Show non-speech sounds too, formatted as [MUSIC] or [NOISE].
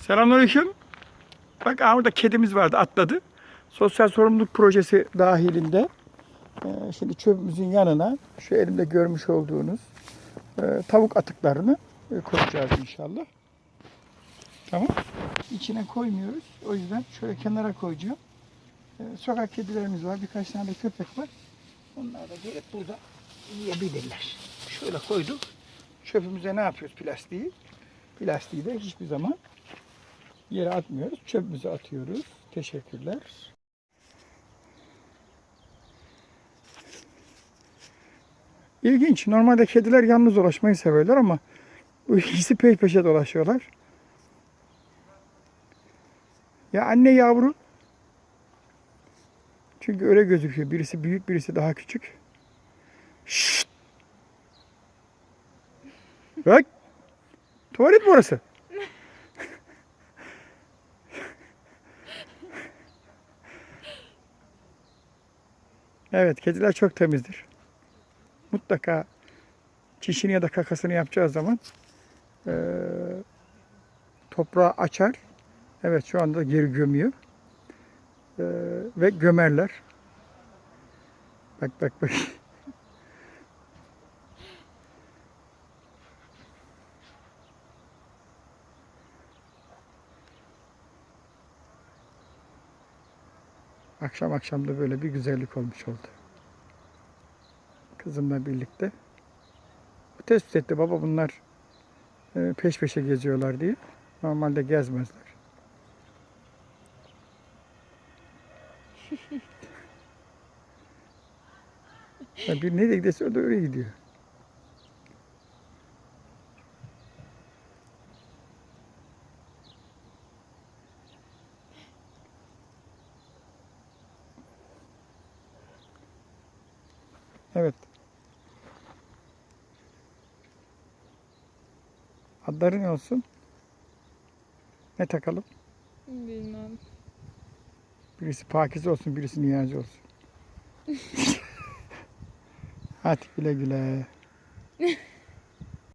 Selamünaleyküm. Bak burada kedimiz vardı atladı. Sosyal sorumluluk projesi dahilinde e, şimdi çöpümüzün yanına şu elimde görmüş olduğunuz e, tavuk atıklarını e, koyacağız inşallah. Tamam. İçine koymuyoruz. O yüzden şöyle kenara koyacağım. Sokak kedilerimiz var. Birkaç tane de köpek var. Onlar da gelip burada yiyebilirler. Şöyle koyduk. Çöpümüze ne yapıyoruz plastiği? Plastiği de hiçbir zaman yere atmıyoruz. Çöpümüze atıyoruz. Teşekkürler. İlginç. Normalde kediler yalnız dolaşmayı severler ama bu ikisi peş peşe dolaşıyorlar. Ya anne yavru. Çünkü öyle gözüküyor. Birisi büyük, birisi daha küçük. Şşt! Bak. Tuvalet mi orası? Evet, kediler çok temizdir. Mutlaka çişini ya da kakasını yapacağı zaman eee toprağı açar. Evet, şu anda geri gömüyor. Eee, ve gömerler. Bak bak bak. [LAUGHS] Akşam akşam da böyle bir güzellik olmuş oldu. Kızımla birlikte. Tespit etti baba bunlar e, peş peşe geziyorlar diye. Normalde gezmezler. [LAUGHS] Bir nereye giderse o da öyle gidiyor. Evet. Adları ne olsun? Ne takalım? Bilmem. Birisi Pakize olsun, birisi Niyazi olsun. [LAUGHS] Hadi güle güle. [LAUGHS]